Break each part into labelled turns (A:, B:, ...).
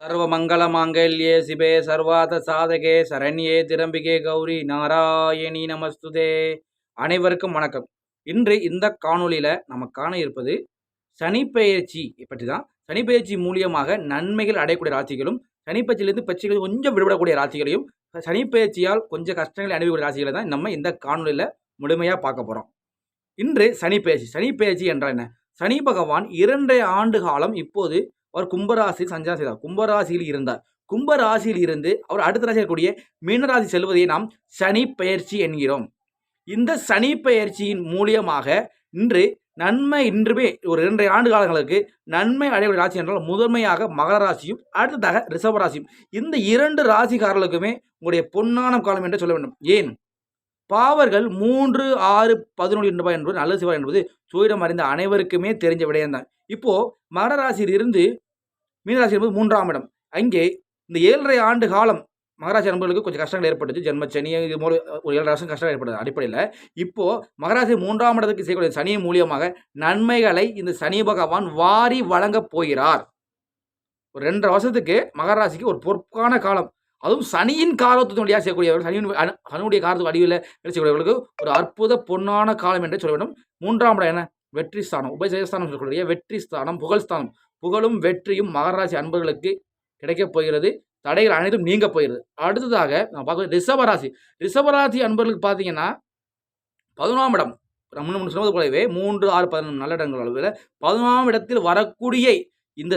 A: சர்வமங்கலமாங்கல்யே சிபே சர்வாத சாதகே சரண்யே திரம்பிகே கௌரி நாராயணி நமஸ்துதே. அனைவருக்கும் வணக்கம். இன்று இந்த காணொலியில் நம்ம காண இருப்பது சனிப்பெயர்ச்சி பற்றி தான் சனிப்பெயர்ச்சி மூலியமாக நன்மைகள் அடையக்கூடிய ராசிகளும் சனிப்பயிற்சியிலிருந்து பிரச்சனைகள் கொஞ்சம் விடுபடக்கூடிய ராசிகளையும் சனிப்பெயர்ச்சியால் கொஞ்சம் கஷ்டங்களை அனுபவிக்கூடிய ராசிகளை தான் நம்ம இந்த காணொலியில் முழுமையாக பார்க்க போகிறோம் இன்று சனிப்பெயர்ச்சி. சனிப்பெயர்ச்சி என்றால் என்ன? சனி பகவான் இரண்டரை ஆண்டு காலம் இப்போது அவர் கும்பராசி சஞ்சாரம் செய்தார். கும்பராசியில் இருந்தார். கும்பராசியில் இருந்து அவர் அடுத்த ராசி இருக்கக்கூடிய மீனராசி செல்வதை நாம் சனி பெயர்ச்சி என்கிறோம். இந்த சனி பெயர்ச்சியின் மூலியமாக இன்று நன்மை இன்றுமே ஒரு இரண்டரை ஆண்டு காலங்களுக்கு நன்மை அடையக்கூடிய ராசி என்றால் முதன்மையாக மகர ராசியும் அடுத்ததாக ரிஷப ராசியும். இந்த இரண்டு ராசிக்காரர்களுக்குமே உங்களுடைய பொன்னான காலம் என்று சொல்ல வேண்டும். ஏன்? பாவர்கள் மூன்று ஆறு பதினொன்று என்பது என்பது நல்ல சிவா என்பது சூரிடம் அறிந்த அனைவருக்குமே தெரிஞ்ச விடயம்தான். இப்போ மகர ராசியில் இருந்து மீனராசி என்பது மூன்றாம் இடம். அங்கே இந்த ஏழரை ஆண்டு காலம் மகராசி நண்பர்களுக்கு கொஞ்சம் கஷ்டங்கள் ஏற்பட்டுச்சு. சனி இது மூலம் ஒரு ஏழரை வருஷம் கஷ்டம் ஏற்படுது அடிப்படையில். இப்போது மகராசி மூன்றாம் இடத்துக்கு செய்யக்கூடிய சனி மூலியமாக நன்மைகளை இந்த சனி பகவான் வாரி வழங்கப் போகிறார். ஒரு ரெண்டரை வருஷத்துக்கு மகராசிக்கு ஒரு பொற்கான காலம். அதுவும் சனியின் காலத்தினுடைய செய்யக்கூடியவர்கள்? சனியின் சனியுடைய காலத்துக்கு அடிவில் செய்யக்கூடியவர்களுக்கு ஒரு அற்புத பொன்னான காலம் என்று சொல்ல வேண்டும். மூன்றாம் இடம் என்ன? வெற்றி ஸ்தானம். உபஜயஸ்தானம் சொல்லக்கூடிய வெற்றி ஸ்தானம் புகழ் ஸ்தானம். புகழும் வெற்றியும் மகராசி அன்பர்களுக்கு கிடைக்கப் போகிறது. தடைகள் அனைத்தும் நீங்க போயிருது அடுத்ததாக நான் பார்க்க ரிஷபராசி. ரிஷபராசி அன்பர்களுக்கு பார்த்தீங்கன்னா பதினொன்றாம் இடம். முன்னு முன்னு சொன்னது போலவே மூன்று ஆறு பதினொன்று நல்ல இடங்கள் அளவில் பதினொன்றாம் இடத்தில் வரக்கூடிய இந்த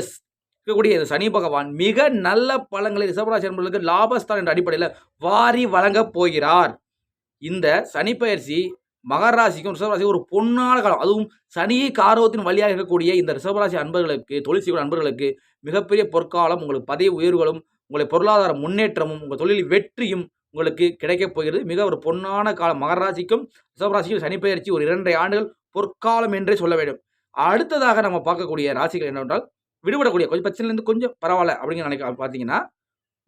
A: இருக்கக்கூடிய இந்த சனி பகவான் மிக நல்ல பழங்களை ரிஷபராசி அன்பர்களுக்கு லாபஸ்தான் என்ற அடிப்படையில் வாரி வழங்கப் போகிறார். இந்த சனி பயிற்சி மகராசிக்கும் ரிஷபராசிக்கும் ஒரு பொன்னான காலம். அதுவும் சனியை காரவத்தின் வழியாக இருக்கக்கூடிய இந்த ரிஷபராசி அன்பர்களுக்கு தொழில் செய்யும் அன்பர்களுக்கு மிகப்பெரிய பொற்காலம். உங்களுக்கு பதவி உயர்வுகளும் உங்களை பொருளாதார முன்னேற்றமும் உங்கள் தொழில் வெற்றியும் உங்களுக்கு கிடைக்கப் போகிறது. மிக ஒரு பொன்னான காலம். மகராசிக்கும் ரிஷபராசிக்கும் சனி பயிற்சி ஒரு இரண்டரை ஆண்டுகள் பொற்காலம் என்றே சொல்ல வேண்டும். அடுத்ததாக நம்ம பார்க்கக்கூடிய ராசிகள் என்னவென்றால் விடுபடக்கூடிய கொஞ்சம் பிரச்சனைலேருந்து கொஞ்சம் பரவாயில்ல அப்படிங்கிற நினைக்க பார்த்தீங்கன்னா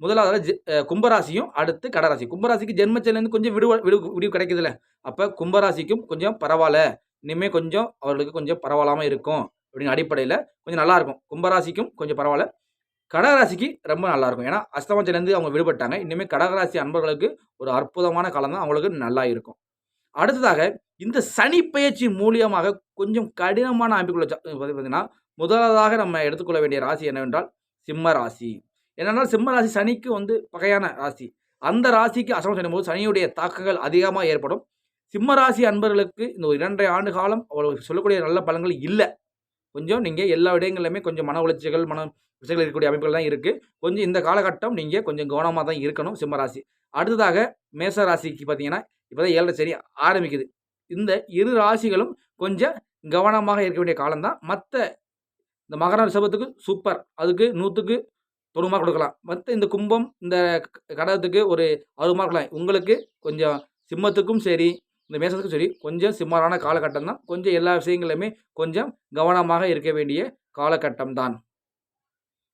A: முதலாவது கும்பராசியும் அடுத்து கடராசி. கும்பராசிக்கு ஜென்மச்சலேருந்து கொஞ்சம் விடுவ விடு விடிவு கிடைக்குதுல்ல. அப்போ கும்பராசிக்கும் கொஞ்சம் பரவாயில்ல. இனிமேல் கொஞ்சம் அவர்களுக்கு கொஞ்சம் பரவாயில்லாமல் இருக்கும் அப்படின்னு அடிப்படையில் கொஞ்சம் நல்லாயிருக்கும் கும்பராசிக்கும் கொஞ்சம் பரவாயில்ல. கடகராசிக்கு ரொம்ப நல்லாயிருக்கும் ஏன்னா அஸ்தமத்திலேருந்து அவங்க விடுபட்டாங்க. இனிமேல் கடகராசி அன்பர்களுக்கு ஒரு அற்புதமான காலம் தான் அவங்களுக்கு நல்லா இருக்கும். அடுத்ததாக இந்த சனி பயிற்சி மூலியமாக கொஞ்சம் கடினமான அமைப்புகளை பார்த்தீங்கன்னா முதலாவதாக நம்ம எடுத்துக்கொள்ள வேண்டிய ராசி என்னவென்றால் சிம்ம ராசி. என்னென்னா சிம்ம ராசி சனிக்கு வந்து பகையான ராசி. அந்த ராசிக்கு அசமம் செய்யும்போது சனியுடைய தாக்கங்கள் அதிகமாக ஏற்படும். சிம்ம ராசி அன்பர்களுக்கு இந்த ஒரு இரண்டரை ஆண்டு காலம் அவர்களுக்கு சொல்லக்கூடிய நல்ல பலன்கள் இல்லை. கொஞ்சம் நீங்கள் எல்லா இடங்களிலுமே கொஞ்சம் மன உளைச்சல்கள் மன விஷயங்கள் இருக்கக்கூடிய அமைப்புகள் தான் இருக்குது கொஞ்சம் இந்த காலகட்டம் நீங்கள் கொஞ்சம் கவனமாக தான் இருக்கணும் சிம்மராசி அடுத்ததாக மேச ராசிக்கு பார்த்தீங்கன்னா இப்போ தான் ஏழரை சரி ஆரம்பிக்குது. இந்த இரு ராசிகளும் கொஞ்சம் கவனமாக இருக்க வேண்டிய காலம்தான். மற்ற இந்த மகர ரிஷபத்துக்கு சூப்பர் அதுக்கு நூற்றுக்கு தொண்ணூறு மார்க் கொடுக்கலாம். மற்ற இந்த கும்பம் இந்த கடகத்துக்கு ஒரு அறுபது மார்க் கொடுக்கலாம். உங்களுக்கு கொஞ்சம் சிம்மத்துக்கும் சரி இந்த மேசத்துக்கும் சரி கொஞ்சம் சிம்மரான காலகட்டம் தான். கொஞ்சம் எல்லா விஷயங்களுமே கொஞ்சம் கவனமாக இருக்க வேண்டிய காலகட்டம் தான்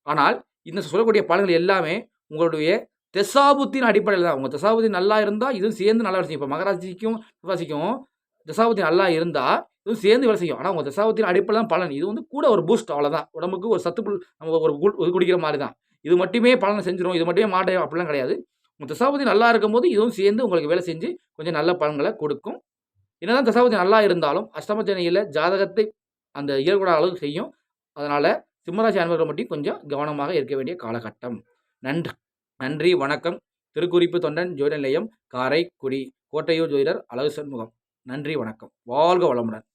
A: ஆனால் இந்த சொல்லக்கூடிய பலன்கள் எல்லாமே உங்களுடைய தெசாபுத்தின் அடிப்படையில் தான். உங்கள் தசாபுத்தி நல்லா இருந்தால் இதுவும் சேர்ந்து நல்லா செய்யும் இப்போ மகராசிக்கும் ராசிக்கும் தசாபுத்தி நல்லா இருந்தால் இதுவும் சேர்ந்து வேலை செய்யும். ஆனால் உங்கள் தசாவத்தின் அடிப்படையில் தான் பலன். இது வந்து கூட ஒரு பூஸ்ட் அவ்வளோதான் உடம்புக்கு ஒரு சத்துப்புள் நம்ம ஒரு குடிக்கிற மாதிரி தான் இது மட்டுமே பலனை செஞ்சிடும் இது மட்டுமே மாட்டையும் அப்படிலாம் கிடையாது. உங்கள் தசாபதி நல்லா இருக்கும்போது இதுவும் சேர்ந்து உங்களுக்கு வேலை செஞ்சு கொஞ்சம் நல்ல பலன்களை கொடுக்கும். என்னதான் தசாபதி நல்லா இருந்தாலும் அஷ்டமச்சனையில் ஜாதகத்தை அந்த இயற்கூட அளவுக்கு செய்யும். அதனால் சிம்மராசி அன்பர்கள் மட்டும் கொஞ்சம் கவனமாக இருக்க வேண்டிய காலகட்டம். நன்றி. நன்றி வணக்கம். திருக்குறிப்பு தொண்டன் ஜோதிட நிலையம் காரைக்குடி கோட்டையூர் ஜோதிடர் அழகு சண்முகம் நன்றி வணக்கம். வாழ்க வளமுடன்.